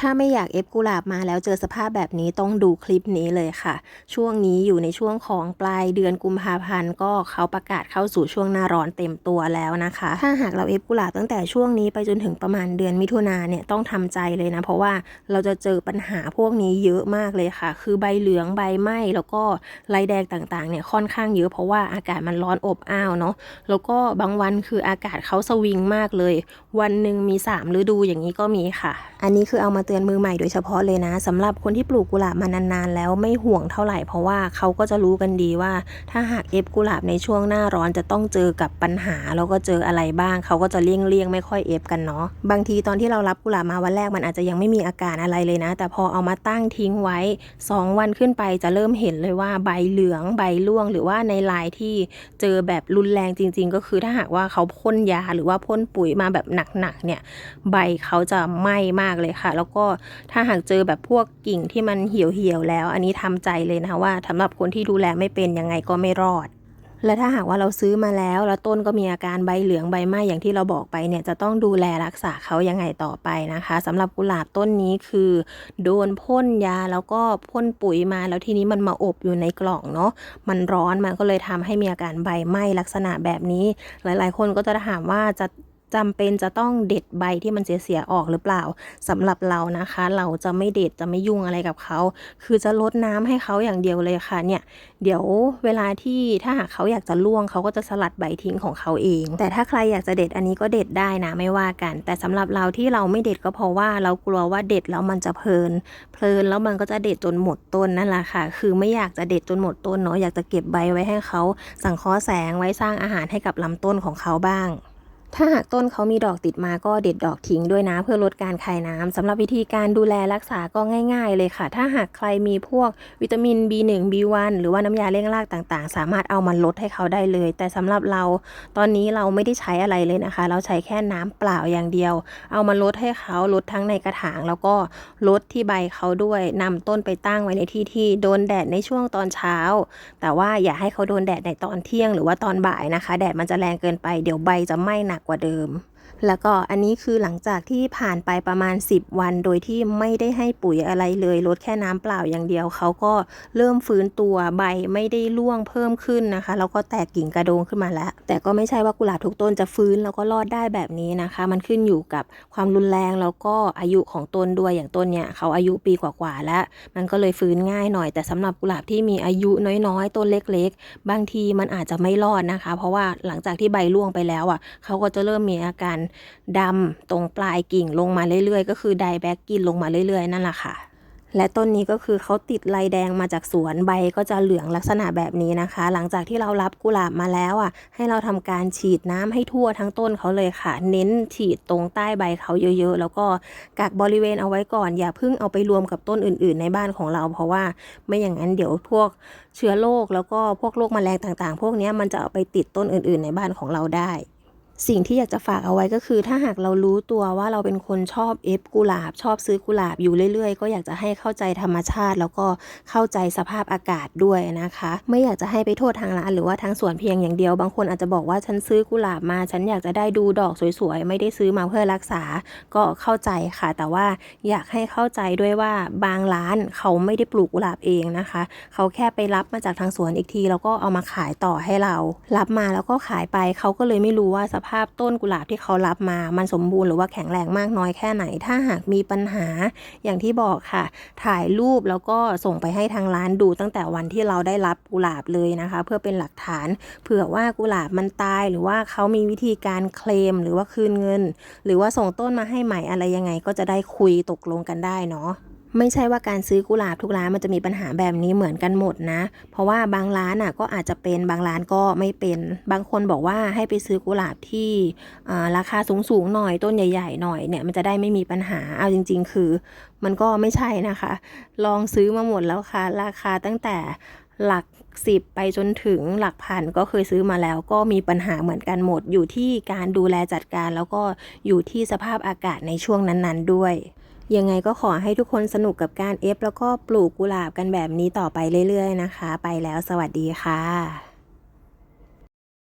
ถ้าไม่อยากเอฟกุหลาบมาแล้วเจอสภาพแบบนี้ต้องดูคลิปนี้เลยค่ะ ช่วงนี้อยู่ในช่วงของปลายเดือนกุมภาพันธ์ก็เขาประกาศเข้าสู่ช่วงหน้าร้อนเต็มตัวแล้วนะคะ ถ้าหากเราเอฟกุหลาบตั้งแต่ช่วงนี้ไปจนถึงประมาณเดือนมิถุนาเนี่ยต้องทำใจเลยนะ เพราะว่าเราจะเจอปัญหาพวกนี้เยอะมากเลยค่ะ คือใบเหลืองใบไหม้แล้วก็ลายแดงต่างๆเนี่ยค่อนข้างเยอะเพราะว่าอากาศมันร้อนอบอ้าวเนาะแล้วก็บางวันคืออากาศเขาสวิงมากเลย วันหนึ่งมีสามฤดูอย่างนี้ก็มีค่ะ อันนี้คือเอามาเตือนมือใหม่โดยเฉพาะเลยนะสำหรับคนที่ปลูกกุหลาบมานานๆ แล้วไม่ห่วงเท่าไหร่เพราะว่าเขาก็จะรู้กันดีว่า ถ้าหากเอฟกุหลาบในช่วงหน้าร้อนจะต้องเจอกับปัญหาแล้วก็เจออะไรบ้าง เขาก็จะเลี่ยงเลี่ยงๆไม่ค่อยเอฟกันเนาะบางทีตอนที่เรารับกุหลาบมาวันแรกมันอาจจะยังไม่มีอาการอะไรเลยนะ แต่พอเอามาตั้งทิ้งไว้ 2 วันขึ้นไปจะเริ่มเห็นเลยว่าใบเหลืองใบร่วง หรือว่าในลายที่เจอแบบรุนแรงจริง ๆ ก็คือถ้าหากว่าเขาพ่นยาหรือว่าพ่นปุ๋ยมาแบบหนักๆเนี่ยใบเขาจะไหม้มากเลยค่ะ แล้วก็ถ้าหากเจอแบบพวกกิ่งที่มันเหี่ยวๆแล้ว อันนี้ทำใจเลยนะว่าสำหรับคนที่ดูแลไม่เป็นยังไงก็ไม่รอด และถ้าหากว่าเราซื้อมาแล้ว แล้วต้นก็มีอาการใบเหลืองใบไหม้อย่างที่เราบอกไปเนี่ยจะต้องดูแลรักษาเขายังไงต่อไปนะคะสำหรับกุหลาบต้นนี้คือ โดนพ่นยาแล้วก็พ่นปุ๋ยมาแล้วทีนี้มันมาอบอยู่ในกล่องเนาะมันร้อนมันก็เลยทำให้มีอาการใบไหม้ลักษณะแบบนี้ หลาย ๆ คนก็จะถามว่าจะ จำเป็นจะต้องเด็ดใบที่มันเสียๆออกหรือเปล่าสำหรับเรานะคะ เราจะไม่เด็ดจะไม่ยุ่งอะไรกับเขา คือจะลดน้ำให้เขาอย่างเดียวเลยค่ะเนี่ย เดี๋ยวเวลาที่ถ้าหากเขาอยากจะล่วงเขาก็จะสลัดใบทิ้งของเขาเอง แต่ถ้าใครอยากจะเด็ดอันนี้ก็เด็ดได้นะไม่ว่ากัน แต่สำหรับเราที่เราไม่เด็ดก็เพราะว่าเรากลัวว่าเด็ดแล้วมันจะเพลิน เพลินแล้วมันก็จะเด็ดจนหมดต้นนั่นแหละค่ะ คือไม่อยากจะเด็ดจนหมดต้นเนาะอยากจะเก็บใบไว้ให้เขาสังเคราะห์แสงไว้สร้างอาหารให้กับลำต้นของเขาบ้าง ถ้าหากต้นเขามีดอกติดมาก็เด็ดดอกทิ้งด้วยนะ เพื่อลดการคายน้ำสำหรับวิธีการดูแลรักษาก็ง่าย ๆ เลยค่ะ ถ้าหากใครมีพวกวิตามิน B1 B1 หรือว่าน้ำยาเร่งรากต่างๆ สามารถเอามันลดให้เขาได้เลย แต่สำหรับเราตอนนี้เราไม่ได้ใช้อะไรเลยนะคะ เราใช้แค่น้ำเปล่าอย่างเดียว เอามาลดให้เขาลดทั้งในกระถาง แล้วก็ลดที่ใบเขาด้วยนำต้นไปตั้งไว้ในที่ที่โดนแดดในช่วงตอนเช้า แต่ว่าอย่าให้เขาโดนแดดในตอนเที่ยง หรือว่าตอนบ่ายนะคะ แดดมันจะแรงเกินไปเดี๋ยวใบจะไหม้หนักกว่าเดิม แล้วก็อันนี้คือหลังจากที่ผ่านไปประมาณ 10 วัน โดยที่ไม่ได้ให้ปุ๋ยอะไรเลยลดแค่น้ำเปล่าอย่างเดียว เขาก็เริ่มฟื้นตัวใบไม่ได้ร่วงเพิ่มขึ้นนะคะ แล้วก็แตกกิ่งกระโดงขึ้นมาแล้ว แต่ก็ไม่ใช่ว่ากุหลาบทุกต้นจะฟื้นแล้วก็รอดได้แบบนี้นะคะ มันขึ้นอยู่กับความรุนแรงแล้วก็อายุของต้นด้วยอย่างต้นเนี่ยเขาอายุปีกว่าๆแล้ว มันก็เลยฟื้นง่ายหน่อย แต่สำหรับกุหลาบที่มีอายุน้อยๆ ต้นเล็ก ๆ บางทีมันอาจจะไม่รอดนะคะ เพราะว่าหลังจากที่ใบร่วงไปแล้วอะเขาก็จะเริ่มมีอาการดำตรงปลายกิ่งลงมาเรื่อยๆ ก็คือไดแบ็กกินลงมาเรื่อยๆ นั่นแหละค่ะ และต้นนี้ก็คือเขาติดลายแดงมาจากสวนใบก็จะเหลืองลักษณะแบบนี้นะคะ หลังจากที่เรารับกุหลาบมาแล้วอะ ให้เราทำการฉีดน้ำให้ทั่วทั้งต้นเขาเลยค่ะ เน้นฉีดตรงใต้ใบเขาเยอะๆ แล้วก็กักบริเวณเอาไว้ก่อน อย่าเพิ่งเอาไปรวมกับต้นอื่น ๆ ในบ้านของเรา เพราะว่าไม่อย่างนั้นเดี๋ยวพวกเชื้อโรคแล้วก็พวกโรคแมลงต่างๆ พวกนี้มันจะเอาไปติดต้นอื่น ๆ ในบ้านของเราได้ สิ่งที่อยากจะฝากเอาไว้ก็คือ ถ้าหากเรารู้ตัวว่าเราเป็นคนชอบเอฟกุหลาบ ชอบซื้อกุหลาบอยู่เรื่อยๆ ก็อยากจะให้เข้าใจธรรมชาติ แล้วก็เข้าใจสภาพอากาศด้วยนะคะ ไม่อยากจะให้ไปโทษทางร้านหรือว่าทางสวนเพียงอย่างเดียว บางคนอาจจะบอกว่าฉันซื้อกุหลาบมา ฉันอยากจะได้ดูดอกสวยๆ ไม่ได้ซื้อมาเพื่อรักษา ก็เข้าใจค่ะ แต่ว่าอยากให้เข้าใจด้วยว่าบางร้านเขาไม่ได้ปลูกกุหลาบเองนะคะ เขาแค่ไปรับมาจากทางสวนอีกที แล้วก็เอามาขายต่อให้เรา รับมาแล้วก็ขายไป เขาก็เลยไม่รู้ว่าสภาพภาพต้นกุหลาบที่เขารับมา มันสมบูรณ์หรือว่าแข็งแรงมากน้อยแค่ไหน ถ้าหากมีปัญหาอย่างที่บอกค่ะ ถ่ายรูปแล้วก็ส่งไปให้ทางร้านดูตั้งแต่วันที่เราได้รับกุหลาบเลยนะคะ เพื่อเป็นหลักฐานเผื่อว่ากุหลาบมันตาย หรือว่าเขามีวิธีการเคลม หรือว่าคืนเงิน หรือว่าส่งต้นมาให้ใหม่อะไรยังไงก็จะได้คุยตกลงกันได้เนาะ ไม่ใช่ว่าการซื้อกุหลาบทุกร้านมันจะมีปัญหาแบบนี้เหมือนกันหมดนะ เพราะว่าบางร้านอะก็อาจจะเป็นบางร้านก็ไม่เป็น บางคนบอกว่าให้ไปซื้อกุหลาบที่ราคาสูงๆหน่อยต้นใหญ่ๆหน่อยเนี่ยมันจะได้ไม่มีปัญหาเอาจริง ๆ คือ มันก็ไม่ใช่นะคะ ลองซื้อมาหมดแล้วค่ะ ราคาตั้งแต่หลักสิบไปจนถึงหลักพันก็เคยซื้อมาแล้วก็มีปัญหาเหมือนกันหมด อยู่ที่การดูแลจัดการแล้วก็อยู่ที่สภาพอากาศในช่วงนั้นๆด้วย ยังไงก็ขอให้ทุกคนสนุกกับการเอฟแล้วก็ปลูกกุหลาบกันแบบนี้ต่อไปเรื่อยๆนะคะ ไปแล้วสวัสดีค่ะ